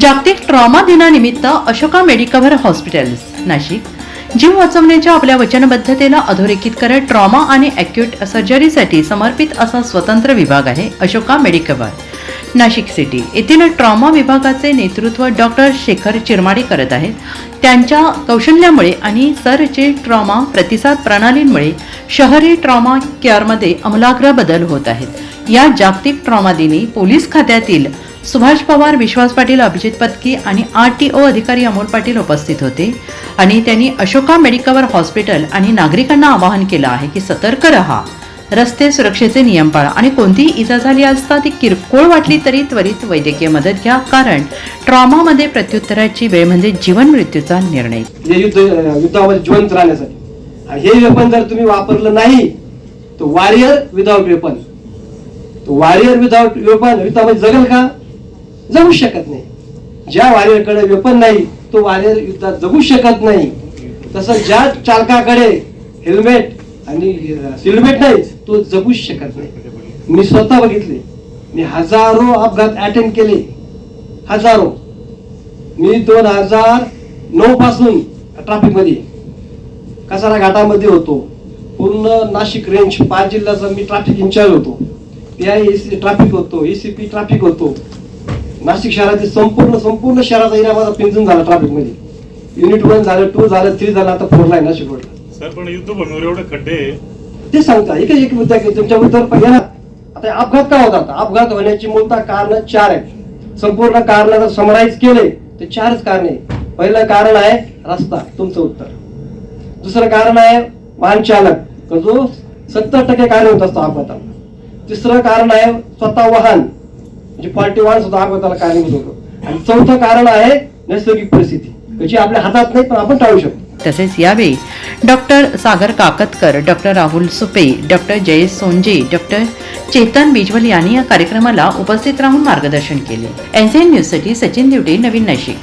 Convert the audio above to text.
जागतिक ट्रॉमा दिनानिमित्त Ashoka Medicover hospitals Nashik. जीव वाचवण्याच्या आपल्या वचनबद्धतेला अधोरेखित करत ट्रॉमा आणि अॅक्यूट सर्जरीसाठी समर्पित असा स्वतंत्र विभाग आहे अशोका मेडिकव्हर नाशिक सिटी येथील ट्रॉमा विभागाचे नेतृत्व डॉक्टर शेखर चिरमाडे करत आहेत. त्यांच्या कौशल्यामुळे आणि सरचे ट्रॉमा प्रतिसाद प्रणालींमुळे शहरी ट्रॉमा केअरमध्ये अमलाग्र बदल होत आहेत. या जागतिक ट्रॉमा दिनी पोलीस खात्यातील सुभाष पवार विश्वास पाटील अभिजित पत्की आणि आर टी ओ अधिकारी अमोल पाटील उपस्थित होते आणि त्यांनी अशोका मेडिकवर हॉस्पिटल आणि नागरिकांना आवाहन केलं आहे की सतर्क रहा. रस्ते सुरक्षेचे नियम पाळा आणि कोणतीही इजा झाली असता ती किरकोळ वाटली तरी त्वरित वैद्यकीय मदत घ्या कारण ट्रॉमामध्ये प्रत्युत्तराची वेळ म्हणजे जीवन मृत्यूचा निर्णय. म्हणजे युद्धामध्ये जिवंत राहण्यासाठी. हे वेपन जर तुम्ही वापरलं नाही तर warrior without weapon. Warrior without weapon युद्धामध्ये जगेल का? जगू शकत नाही. ज्या वॉरियरकडे वेपन नाही तो वॉरियर युद्धात जगू शकत नाही. तसं ज्या चालकाकडे हेल्मेट आणि हेल्मेट नाही तो जगूच शकत नाही. मी स्वतः बघितले. मी हजारो अपघात अटेंड केले. हजारो. मी दोन हजार नऊ पासून ट्रॅफिकमध्ये. कसारा घाटामध्ये होतो. पूर्ण नाशिक रेंज पाच जिल्ह्याचा मी ट्रॅफिक इन्चार्ज होतो. पीआय ट्रॅफिक होतो एसीपी ट्रॅफिक होतो. नाशिक शहराचे संपूर्ण संपूर्ण शहराचा एरिया माझा पिंजून झाला ट्रॅफिकमध्ये युनिट वन झालं टू झालं थ्री झालं आता फोर लाईन नाशिक रोडला सर पण युद्धभूमीवर एवढे खड्डे ते सांगता एक एक मुद्दा की तुमच्या उत्तर पहिला आता अपघात का होतात? अपघात होण्याची मूलतः कारण चार आहेत. संपूर्ण कारणाला समराईज केले ते चारच कारणे पहिलं कारण आहे रस्ता तुमचं उत्तर. दुसरं कारण आहे वाहन चालक. जो सत्तर टक्के कारण होत असतो अपघाताला तिसरं कारण आहे स्वतः वाहन. म्हणजे फॉल्टी सुद्धा अपघाताला कारणीभूत होतो आणि चौथं कारण आहे नैसर्गिक परिस्थिती. त्याची आपल्या हातात नाही पण आपण टाळू शकतो. तसेच यावेळी doctor Sagar Kakatkar doctor Rahul Supe doctor Jayesh Sonje doctor Chetan Bijwal यांनी या कार्यक्रमाला उपस्थित राहून मार्गदर्शन केले. एनसीएन न्यूजसाठी सचिन दिवटे नवीन नाशिक.